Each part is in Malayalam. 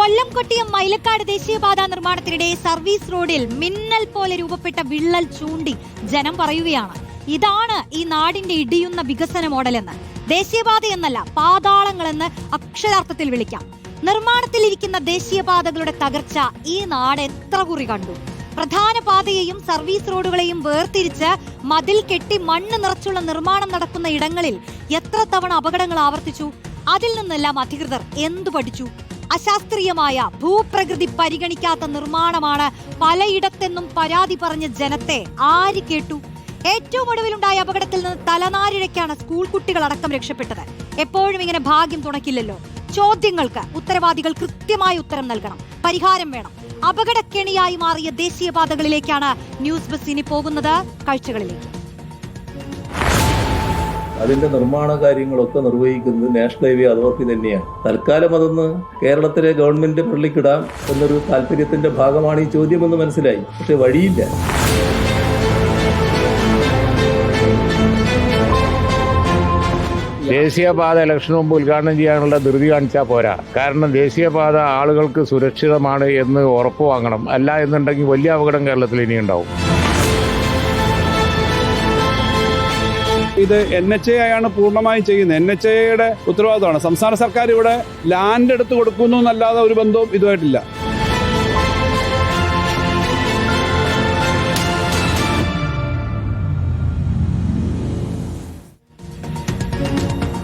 കൊല്ലം കൊട്ടിയം മൈലക്കാട് ദേശീയപാത നിർമ്മാണത്തിനിടെ സർവീസ് റോഡിൽ മിന്നൽ പോലെ രൂപപ്പെട്ട വിള്ളൽ ചൂണ്ടി ജനം പറയുകയാണ്. ഇതാണ് ഈ നാടിന്റെ ഇടിയുന്ന വികസന മോഡലെന്ന്. ദേശീയപാത എന്നല്ല പാതാളങ്ങളെന്ന് അക്ഷരാർത്ഥത്തിൽ വിളിക്കാം. നിർമ്മാണത്തിലിരിക്കുന്ന ദേശീയപാതകളുടെ തകർച്ച ഈ നാട് എത്ര കുറി കണ്ടു. പ്രധാന പാതയെയും സർവീസ് റോഡുകളെയും വേർതിരിച്ച് മതിൽ കെട്ടി മണ്ണ് നിറച്ചുള്ള നിർമ്മാണം നടക്കുന്ന ഇടങ്ങളിൽ എത്ര തവണ അപകടങ്ങൾ ആവർത്തിച്ചു? അതിൽ നിന്നെല്ലാം അധികൃതർ എന്തു പഠിച്ചു? അശാസ്ത്രീയമായ ഭൂപ്രകൃതി പരിഗണിക്കാത്ത നിർമ്മാണമാണ് പലയിടത്തെന്നും പരാതി പറഞ്ഞ ജനത്തെ ആര് കേട്ടു? ഏറ്റവും ഒടുവിലുണ്ടായ അപകടത്തിൽ നിന്ന് തലനാരിഴയ്ക്കാണ് സ്കൂൾ കുട്ടികൾ അടക്കം രക്ഷപ്പെട്ടത്. എപ്പോഴും ഇങ്ങനെ ഭാഗ്യം തുണക്കില്ലല്ലോ. ചോദ്യങ്ങൾക്ക് ഉത്തരവാദികൾ കൃത്യമായ ഉത്തരം നൽകണം. പരിഹാരം വേണം. അപകടക്കെണിയായി മാറിയ ദേശീയപാതകളിലേക്കാണ് ന്യൂസ് ബസ് ഇനി പോകുന്നത്. കാഴ്ചകളിലേക്ക്. അതിന്റെ നിർമ്മാണ കാര്യങ്ങളൊക്കെ നിർവഹിക്കുന്നത് നാഷണൽ ഹൈവേ അതോറിറ്റി തന്നെയാണ്. തൽക്കാലം അതൊന്ന് കേരളത്തിലെ ഗവൺമെന്റ് പള്ളിക്കിടാം എന്നൊരു താല്പര്യത്തിന്റെ ഭാഗമാണ് ഈ ചോദ്യമെന്ന് മനസ്സിലായി. പക്ഷെ വഴിയില്ല. ദേശീയപാത ഇലക്ഷന് മുമ്പ് ഉദ്ഘാടനം ചെയ്യാനുള്ള ധൃതി കാണിച്ചാൽ പോരാ. കാരണം ദേശീയപാത ആളുകൾക്ക് സുരക്ഷിതമാണ് എന്ന് ഉറപ്പ് വാങ്ങണം. അല്ല എന്നുണ്ടെങ്കിൽ വലിയ അപകടം കേരളത്തിൽ ഇനി ഇത് എൻ എച്ച് എ ആണ് പൂർണമായും ചെയ്യുന്നത്. എൻ എച്ച് എയുടെ ഉത്തരവാദിത്തമാണ് സംസ്ഥാന സർക്കാർ ഇവിടെ ലാൻഡ് എടുത്ത് കൊടുക്കുന്നു എന്നല്ലാതെ ഒരു ബന്ധവും ഇതുമായിട്ടില്ല.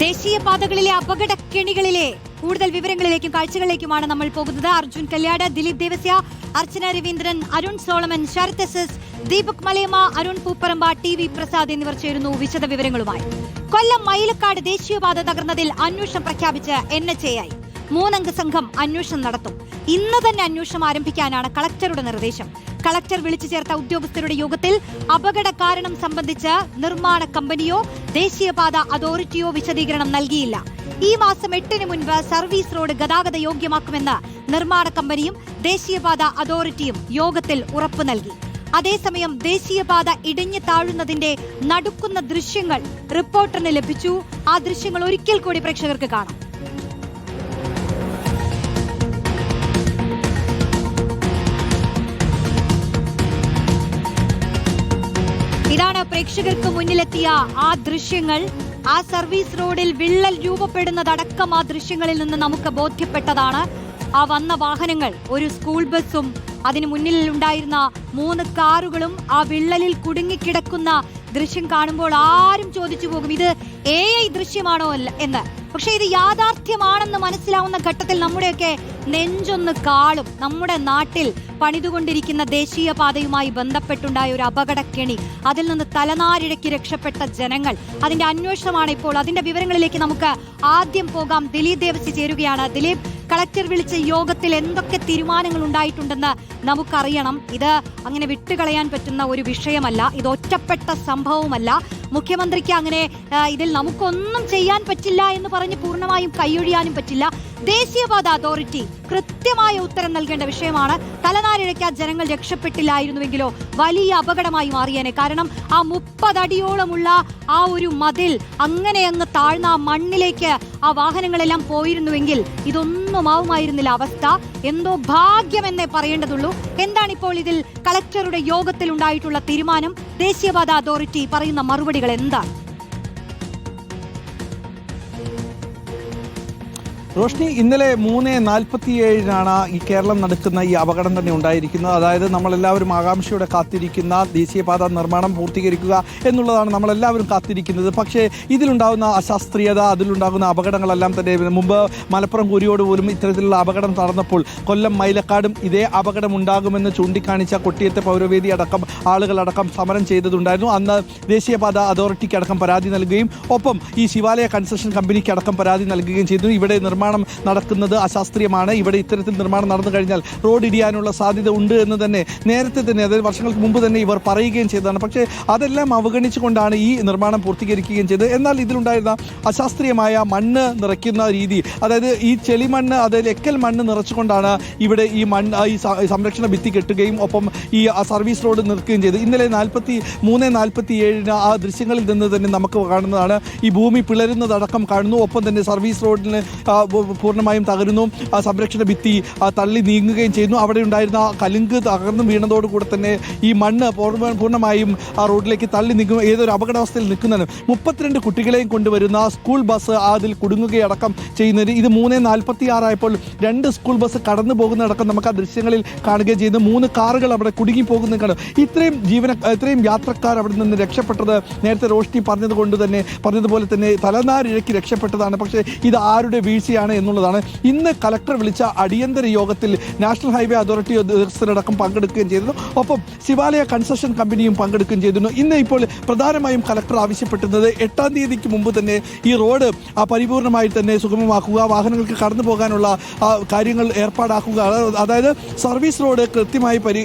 ദേശീയപാതകളിലെ അപകടക്കെണികളിലെ കൂടുതൽ വിവരങ്ങളിലേക്കും കാഴ്ചകളിലേക്കുമാണ് നമ്മൾ പോകുന്നത്. Arjun Kalyad Dileep Devasya Archana Raveendran Arun Solomon Sarath S S Deepak Malayamma Arun Poopparamba T V Prasad എന്നിവർ ചേരുന്നു വിശദ വിവരങ്ങളുമായി. കൊല്ലം മയിലക്കാട് ദേശീയപാത തകർന്നതിൽ അന്വേഷണം പ്രഖ്യാപിച്ച് എൻ എച്ച് എ ആയി. മൂന്നംഗ സംഘം അന്വേഷണം നടത്തും. ഇന്ന് തന്നെ അന്വേഷണം ആരംഭിക്കാനാണ് കളക്ടറുടെ നിർദ്ദേശം. കളക്ടർ വിളിച്ചു ചേർത്ത ഉദ്യോഗസ്ഥരുടെ യോഗത്തിൽ അപകട കാരണം സംബന്ധിച്ച് നിർമ്മാണ കമ്പനിയോ ദേശീയപാത അതോറിറ്റിയോ വിശദീകരണം നൽകിയില്ല. ഈ മാസം എട്ടിന് മുൻപ് സർവീസ് റോഡ് ഗതാഗത യോഗ്യമാക്കുമെന്ന് നിർമ്മാണ കമ്പനിയും ദേശീയപാത അതോറിറ്റിയും യോഗത്തിൽ ഉറപ്പു നൽകി. അതേസമയം ദേശീയപാത ഇടിഞ്ഞു താഴുന്നതിന്റെ നടുക്കുന്ന ദൃശ്യങ്ങൾ റിപ്പോർട്ടറിന് ലഭിച്ചു. ആ ദൃശ്യങ്ങൾ ഒരിക്കൽ കൂടി പ്രേക്ഷകർക്ക് കാണാം. ഇതാണ് പ്രേക്ഷകർക്ക് മുന്നിലെത്തിയ ആ ദൃശ്യങ്ങൾ. ആ സർവീസ് റോഡിൽ വിള്ളൽ രൂപപ്പെടുന്നതടക്കം ആ ദൃശ്യങ്ങളിൽ നിന്ന് നമുക്ക് ബോധ്യപ്പെട്ടതാണ്. ആ വന്ന വാഹനങ്ങൾ ഒരു സ്കൂൾ ബസ്സും അതിന് മുന്നിൽ ഉണ്ടായിരുന്ന മൂന്ന് കാറുകളും ആ വിള്ളലിൽ കുടുങ്ങിക്കിടക്കുന്ന ദൃശ്യം കാണുമ്പോൾ ആരും ചോദിച്ചു പോകും ഇത് എ ഐ ദൃശ്യമാണോ എന്ന്. പക്ഷെ ഇത് യാഥാർത്ഥ്യമാണെന്ന് മനസ്സിലാവുന്ന ഘട്ടത്തിൽ നമ്മുടെയൊക്കെ നെഞ്ചൊന്ന് കാളും. നമ്മുടെ നാട്ടിൽ പണിതുകൊണ്ടിരിക്കുന്ന ദേശീയ പാതയുമായി ബന്ധപ്പെട്ടുണ്ടായ ഒരു അപകടക്കെണി അതിൽ നിന്ന് തലനാരിഴക്കി രക്ഷപ്പെട്ട ജനങ്ങൾ. അതിന്റെ അന്വേഷണമാണ് ഇപ്പോൾ. അതിന്റെ വിവരങ്ങളിലേക്ക് നമുക്ക് ആദ്യം പോകാം. ദിലീപ് ദേവസി ചേരുകയാണ്. ദിലീപ് കളക്ടർ വിളിച്ച യോഗത്തിൽ എന്തൊക്കെ തീരുമാനങ്ങൾ ഉണ്ടായിട്ടുണ്ടെന്ന് നമുക്കറിയണം. ഇത് അങ്ങനെ വിട്ടുകളയാൻ പറ്റുന്ന ഒരു വിഷയമല്ല. ഇത് ഒറ്റപ്പെട്ട സംഭവവുമല്ല. മുഖ്യമന്ത്രിക്ക് അങ്ങനെ ഇതിൽ നമുക്കൊന്നും ചെയ്യാൻ പറ്റില്ല എന്ന് പറഞ്ഞ് പൂർണമായും കൈയൊഴിയാനും പറ്റില്ല. ദേശീയപാത അതോറിറ്റി കൃത്യമായ ഉത്തരം നൽകേണ്ട വിഷയമാണ്. തലനാരിഴയ്ക്കാൻ ജനങ്ങൾ രക്ഷപ്പെട്ടില്ലായിരുന്നുവെങ്കിലോ വലിയ അപകടമായി മാറിയേനെ. കാരണം ആ മുപ്പതടിയോളമുള്ള ആ ഒരു മതിൽ അങ്ങനെ അങ്ങ് താഴ്ന്ന ആ മണ്ണിലേക്ക് ആ വാഹനങ്ങളെല്ലാം പോയിരുന്നുവെങ്കിൽ ഇതൊന്നും ആവുമായിരുന്നില്ല അവസ്ഥ. എന്തോ ഭാഗ്യമെന്നേ പറയേണ്ടതുള്ളൂ. എന്താണ് ഇപ്പോൾ ഇതിൽ കളക്ടറുടെ യോഗത്തിൽ ഉണ്ടായിട്ടുള്ള തീരുമാനം? ദേശീയപാത അതോറിറ്റി പറയുന്ന മറുപടികൾ എന്താണ്? റോഷ്നി ഇന്നലെ മൂന്ന് നാൽപ്പത്തിയേഴിനാണ് ഈ കേരളം നടക്കുന്ന ഈ അപകടം തന്നെ ഉണ്ടായിരിക്കുന്നത്. അതായത് നമ്മളെല്ലാവരും ആകാംക്ഷയോടെ കാത്തിരിക്കുന്ന ദേശീയപാത നിർമ്മാണം പൂർത്തീകരിക്കുക എന്നുള്ളതാണ് നമ്മളെല്ലാവരും കാത്തിരിക്കുന്നത്. പക്ഷേ ഇതിലുണ്ടാകുന്ന അശാസ്ത്രീയത അതിലുണ്ടാകുന്ന അപകടങ്ങളെല്ലാം തന്നെ മുമ്പ് മലപ്പുറം കുരിയോട് പോലും ഇത്തരത്തിലുള്ള അപകടം നടന്നപ്പോൾ കൊല്ലം മൈലക്കാടും ഇതേ അപകടം ഉണ്ടാകുമെന്ന് ചൂണ്ടിക്കാണിച്ച കൊട്ടിയത്തെ പൗരവേദി അടക്കം ആളുകളടക്കം സമരം ചെയ്തതുണ്ടായിരുന്നു. അന്ന് ദേശീയപാത അതോറിറ്റിക്ക് അടക്കം പരാതി നൽകുകയും ഒപ്പം ഈ ശിവാലയ കൺസ്ട്രക്ഷൻ കമ്പനിക്ക് അടക്കം പരാതി നൽകുകയും ചെയ്തു. ഇവിടെ നിർമ്മാണം നടക്കുന്നത് അശാസ്ത്രീയമാണ്. ഇവിടെ ഇത്തരത്തിൽ നിർമ്മാണം നടന്നു കഴിഞ്ഞാൽ റോഡ് ഇടിയാനുള്ള സാധ്യത ഉണ്ട് എന്ന് തന്നെ നേരത്തെ തന്നെ അതായത് വർഷങ്ങൾക്ക് മുമ്പ് തന്നെ ഇവർ പറയുകയും ചെയ്തതാണ്. പക്ഷേ അതെല്ലാം അവഗണിച്ചുകൊണ്ടാണ് ഈ നിർമ്മാണം പൂർത്തീകരിക്കുകയും ചെയ്തത്. എന്നാൽ ഇതിലുണ്ടായിരുന്ന അശാസ്ത്രീയമായ മണ്ണ് നിറയ്ക്കുന്ന രീതി അതായത് ഈ ചെളിമണ്ണ് അതായത് എക്കൽ മണ്ണ് നിറച്ചുകൊണ്ടാണ് ഇവിടെ ഈ മണ്ണ് ഈ സംരക്ഷണ ഭിത്തി കെട്ടുകയും ഒപ്പം ഈ സർവീസ് റോഡ് നിർക്കുകയും ചെയ്തു ഇന്നലെ നാൽപ്പത്തി മൂന്ന് നാൽപ്പത്തി ഏഴിന് ആ ദൃശ്യങ്ങളിൽ നിന്ന് തന്നെ നമുക്ക് കാണുന്നതാണ് ഈ ഭൂമി പിളരുന്നതടക്കം കാണുന്നു. ഒപ്പം തന്നെ സർവീസ് റോഡിന് പൂർണമായും തകരുന്നു. ആ സംരക്ഷണ ഭിത്തി തള്ളി നീങ്ങുകയും ചെയ്യുന്നു. അവിടെ ഉണ്ടായിരുന്ന കലുങ്ക് തകർന്നു വീണതോടുകൂടെ തന്നെ ഈ മണ്ണ് പൂർണമായും ആ റോഡിലേക്ക് തള്ളി നിൽക്കും ഏതൊരു അപകടാവസ്ഥയിൽ നിൽക്കുന്നതിന് മുപ്പത്തിരണ്ട് കുട്ടികളെയും കൊണ്ടുവരുന്ന സ്കൂൾ ബസ് അതിൽ കുടുങ്ങുകയടക്കം ചെയ്യുന്നതിന് ഇത് മൂന്ന് നാൽപ്പത്തി ആറായപ്പോൾ രണ്ട് സ്കൂൾ ബസ് കടന്നു പോകുന്നതടക്കം നമുക്ക് ആ ദൃശ്യങ്ങളിൽ കാണുകയും ചെയ്യുന്നു. മൂന്ന് കാറുകൾ അവിടെ കുടുങ്ങി പോകുന്നത് കാണും ഇത്രയും ജീവന ഇത്രയും യാത്രക്കാർ അവിടെ നിന്ന് രക്ഷപ്പെട്ടത് നേരത്തെ റോഷ്നി പറഞ്ഞതുകൊണ്ട് തന്നെ പറഞ്ഞതുപോലെ തന്നെ തലനാരിഴക്ക് രക്ഷപ്പെട്ടതാണ്. പക്ഷേ ഇത് ആരുടെ വീഴ്ചയാണ്? എന്നുള്ളതാണ് ഇന്ന് കലക്ടർ വിളിച്ച അടിയന്തര യോഗത്തിൽ നാഷണൽ ഹൈവേ അതോറിറ്റി ഉദ്യോഗസ്ഥരടക്കം പങ്കെടുക്കുകയും ചെയ്തിരുന്നു. ഒപ്പം ശിവാലയ കൺസ്ട്രക്ഷൻ കമ്പനിയും പങ്കെടുക്കുകയും ചെയ്തിരുന്നു. ഇന്ന് ഇപ്പോൾ പ്രധാനമായും കലക്ടർ ആവശ്യപ്പെട്ടിരുന്നത് എട്ടാം തീയതിക്ക് മുമ്പ് തന്നെ ഈ റോഡ് ആ പരിപൂർണമായി തന്നെ സുഗമമാക്കുക വാഹനങ്ങൾക്ക് കടന്നു പോകാനുള്ള കാര്യങ്ങൾ ഏർപ്പാടാക്കുക അതായത് സർവീസ് റോഡ് കൃത്യമായി പരി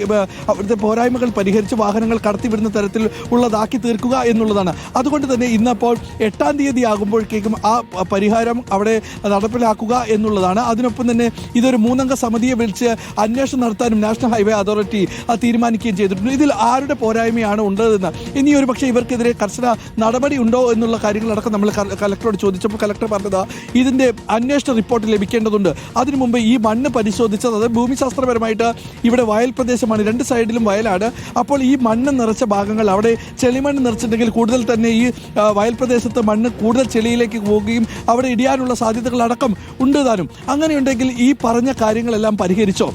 അവിടുത്തെ പോരായ്മകൾ പരിഹരിച്ച് വാഹനങ്ങൾ കടത്തിവിടുന്ന തരത്തിൽ ഉള്ളതാക്കി തീർക്കുക എന്നുള്ളതാണ്. അതുകൊണ്ട് തന്നെ ഇന്നപ്പോൾ എട്ടാം തീയതി ആകുമ്പോഴേക്കും ആ പരിഹാരം അവിടെ നടപ്പിലാക്കുക എന്നുള്ളതാണ്. അതിനൊപ്പം തന്നെ ഇതൊരു മൂന്നംഗ സമിതിയെ വിളിച്ച് അന്വേഷണം നടത്താനും നാഷണൽ ഹൈവേ അതോറിറ്റി തീരുമാനിക്കുകയും ചെയ്തിട്ടുണ്ട്. ഇതിൽ ആരുടെ പോരായ്മയാണ് ഉള്ളതെന്ന്. ഇനി ഒരു പക്ഷേ ഇവർക്കെതിരെ കർശന നടപടി ഉണ്ടോ എന്നുള്ള കാര്യങ്ങളടക്കം നമ്മൾ കലക്ടറോട് ചോദിച്ചപ്പോൾ കലക്ടർ പറഞ്ഞത് ഇതിന്റെ അന്വേഷണ റിപ്പോർട്ട് ലഭിക്കേണ്ടതുണ്ട്. അതിനു മുമ്പ് ഈ മണ്ണ് പരിശോധിച്ചത് അത് ഭൂമിശാസ്ത്രപരമായിട്ട് ഇവിടെ വയൽ പ്രദേശമാണ്. രണ്ട് സൈഡിലും വയലാണ്. അപ്പോൾ ഈ മണ്ണ് നിറച്ച ഭാഗങ്ങൾ അവിടെ ചെളിമണ്ണ് നിറച്ചിട്ടുണ്ടെങ്കിൽ കൂടുതൽ തന്നെ ഈ വയൽ പ്രദേശത്ത് മണ്ണ് കൂടുതൽ ചെളിയിലേക്ക് പോവുകയും അവിടെ ഇടിയാനുള്ള സാധ്യതകളടക്കം ഉണ്ട് താനും അങ്ങനെയുണ്ടെങ്കിൽ ഈ പറഞ്ഞ കാര്യങ്ങളെല്ലാം പരിഹരിച്ചോ?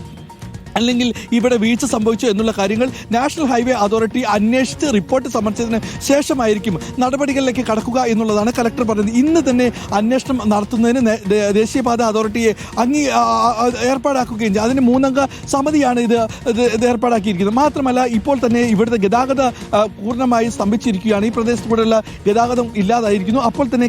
അല്ലെങ്കിൽ ഇവിടെ വീഴ്ച സംഭവിച്ചു എന്നുള്ള കാര്യങ്ങൾ നാഷണൽ ഹൈവേ അതോറിറ്റി അന്വേഷിച്ച് റിപ്പോർട്ട് സമർപ്പിച്ചതിന് ശേഷമായിരിക്കും നടപടികളിലേക്ക് കടക്കുക എന്നുള്ളതാണ് കലക്ടർ പറയുന്നത് ഇന്ന് തന്നെ അന്വേഷണം നടത്തുന്നതിന് ദേശീയപാത അതോറിറ്റിയെ അംഗീ ഏർപ്പാടാക്കുകയും ചെയ്യും അതിന് മൂന്നംഗ സമിതിയാണ് ഇത് ഇത് ഏർപ്പാടാക്കിയിരിക്കുന്നത്. മാത്രമല്ല ഇപ്പോൾ തന്നെ ഇവിടുത്തെ ഗതാഗത പൂർണമായി സ്തംഭിച്ചിരിക്കുകയാണ്. ഈ പ്രദേശത്ത് കൂടെയുള്ള ഗതാഗതം ഇല്ലാതായിരിക്കുന്നു. അപ്പോൾ തന്നെ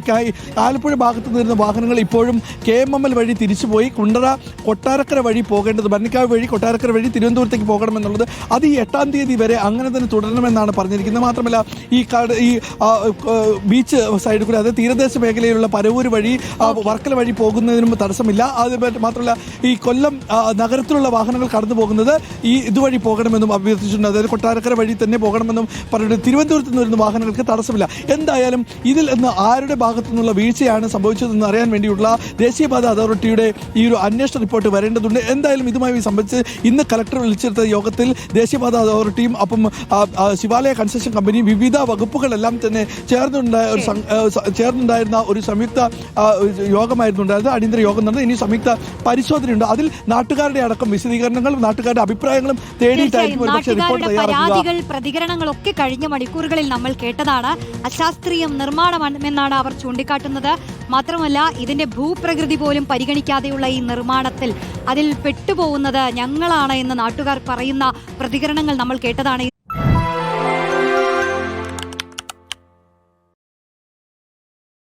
ആലപ്പുഴ ഭാഗത്ത് നിന്നിരുന്ന വാഹനങ്ങൾ ഇപ്പോഴും കെ എം എം എൽ വഴി തിരിച്ചുപോയി. കുണ്ടറ കൊട്ടാരക്കര വഴി പോകേണ്ടത് ഭരണിക്കാവ് വഴി കൊട്ടാരക്കര വഴി തിരുവനന്തപുരത്തേക്ക് പോകണമെന്നുള്ളത് അത് ഈ എട്ടാം തീയതി വരെ അങ്ങനെ തന്നെ തുടരണമെന്നാണ് പറഞ്ഞിരിക്കുന്നത്. മാത്രമല്ല ഈ കാട് ഈ ബീച്ച് സൈഡിൽ കൂടെ അതായത് തീരദേശ മേഖലയിലുള്ള പരവൂർ വഴി വർക്കല വഴി പോകുന്നതിനും തടസ്സമില്ല. അത് മാത്രമല്ല ഈ കൊല്ലം നഗരത്തിലുള്ള വാഹനങ്ങൾ കടന്നു പോകുന്നത് ഈ ഇതുവഴി പോകണമെന്നും അഭ്യർത്ഥിച്ചിട്ടുണ്ട്. അതായത് കൊട്ടാരക്കര വഴി തന്നെ പോകണമെന്നും പറഞ്ഞിട്ട് തിരുവനന്തപുരത്ത് നിന്ന് വരുന്ന വാഹനങ്ങൾക്ക് തടസ്സമില്ല. എന്തായാലും ഇതിൽ നിന്ന് ആരുടെ ഭാഗത്തു നിന്നുള്ള വീഴ്ചയാണ് സംഭവിച്ചതെന്ന് അറിയാൻ വേണ്ടിയുള്ള ദേശീയപാത അതോറിറ്റിയുടെ ഈ ഒരു അന്വേഷണ റിപ്പോർട്ട് വരേണ്ടതുണ്ട്. എന്തായാലും ഇതുമായി സംബന്ധിച്ച് ഇന്ന് കലക്ടർ വിളിച്ചെടുത്ത യോഗത്തിൽ ദേശീയപാത അതോറിറ്റിയും അപ്പം ശിവാലയ കൺസ്ട്രക്ഷൻ കമ്പനിയും വിവിധ വകുപ്പുകളെല്ലാം തന്നെ ചേർന്നുണ്ടായ ഒരു ചേർന്നുണ്ടായിരുന്ന ഒരു സംയുക്ത യോഗമായിരുന്നു ഉണ്ടായത് അടിയന്തര യോഗം നടന്നത് ഇനി സംയുക്ത പരിശോധനയുണ്ട്. അതിൽ നാട്ടുകാരുടെ അടക്കം വിശദീകരണങ്ങളും നാട്ടുകാരുടെ അഭിപ്രായങ്ങളും തേടിയിട്ടായിരിക്കും ഒരുപക്ഷെ റിപ്പോർട്ട് നാട്ടുകാരുടെ തയ്യാറാക്കുക. പരാതികൾ പ്രതികരണങ്ങളൊക്കെ കഴിഞ്ഞ മണിക്കൂറുകളിൽ നമ്മൾ കേട്ടതാണ്. അശാസ്ത്രീയം നിർമ്മാണമെന്നാണ് അവർ ചൂണ്ടിക്കാട്ടുന്നത്. മാത്രമല്ല ഇതിന്റെ ഭൂപ്രകൃതി പോലും പരിഗണിക്കാതെയുള്ള ഈ നിർമ്മാണത്തിൽ അതിൽ പെട്ടുപോകുന്നത് ഞങ്ങളാണ്. എന്ന് നാട്ടുകാർ പറയുന്ന പ്രതികരണങ്ങൾ നമ്മൾ കേട്ടതാണ്.